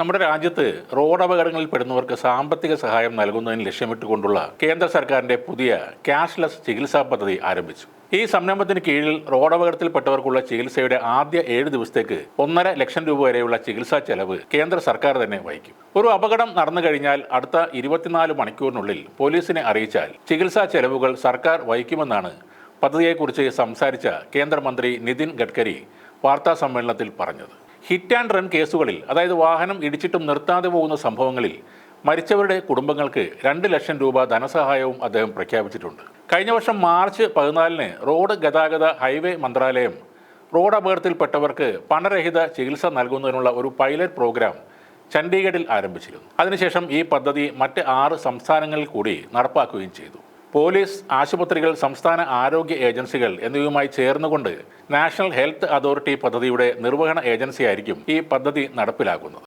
നമ്മുടെ രാജ്യത്ത് റോഡ് അപകടങ്ങളിൽ പെടുന്നവർക്ക് സാമ്പത്തിക സഹായം നൽകുന്നതിന് ലക്ഷ്യമിട്ടുകൊണ്ടുള്ള കേന്ദ്ര സർക്കാരിന്റെ പുതിയ ക്യാഷ്ലെസ് ചികിത്സാ പദ്ധതി ആരംഭിച്ചു. ഈ സംരംഭത്തിന് കീഴിൽ റോഡ് അപകടത്തിൽപ്പെട്ടവർക്കുള്ള ചികിത്സയുടെ ആദ്യ ഏഴ് ദിവസത്തേക്ക് ഒന്നര ലക്ഷം രൂപ വരെയുള്ള ചികിത്സാ ചെലവ് കേന്ദ്ര സർക്കാർ തന്നെ വഹിക്കും. ഒരു അപകടം നടന്നു കഴിഞ്ഞാൽ അടുത്ത ഇരുപത്തിനാല് മണിക്കൂറിനുള്ളിൽ പോലീസിനെ അറിയിച്ചാൽ ചികിത്സാ ചെലവുകൾ സർക്കാർ വഹിക്കുമെന്നാണ് പദ്ധതിയെക്കുറിച്ച് സംസാരിച്ച കേന്ദ്രമന്ത്രി നിതിൻ ഗഡ്കരി വാർത്താ സമ്മേളനത്തിൽ പറഞ്ഞത്. ഹിറ്റ് ആൻഡ് റൺ കേസുകളിൽ അതായത് വാഹനം ഇടിച്ചിട്ടും നിർത്താതെ പോകുന്ന സംഭവങ്ങളിൽ മരിച്ചവരുടെ കുടുംബങ്ങൾക്ക് രണ്ട് ലക്ഷം രൂപ ധനസഹായവും അദ്ദേഹം പ്രഖ്യാപിച്ചിട്ടുണ്ട്. കഴിഞ്ഞ വർഷം മാർച്ച് പതിനാലിന് റോഡ് ഗതാഗത ഹൈവേ മന്ത്രാലയം റോഡ് അപകടത്തിൽപ്പെട്ടവർക്ക് പണരഹിത ചികിത്സ നൽകുന്നതിനുള്ള ഒരു പൈലറ്റ് പ്രോഗ്രാം ചണ്ഡീഗഡിൽ ആരംഭിച്ചിരുന്നു. അതിനുശേഷം ഈ പദ്ധതി മറ്റ് ആറ് സംസ്ഥാനങ്ങളിൽ കൂടി നടപ്പാക്കുകയും ചെയ്തു. പോലീസ് ആശുപത്രികൾ സംസ്ഥാന ആരോഗ്യ ഏജൻസികൾ എന്നിവയുമായി ചേർന്നുകൊണ്ട് നാഷണൽ ഹെൽത്ത് അതോറിറ്റി പദ്ധതിയുടെ നിർവഹണ ഏജൻസിയായിരിക്കും ഈ പദ്ധതി നടപ്പിലാക്കുന്നത്.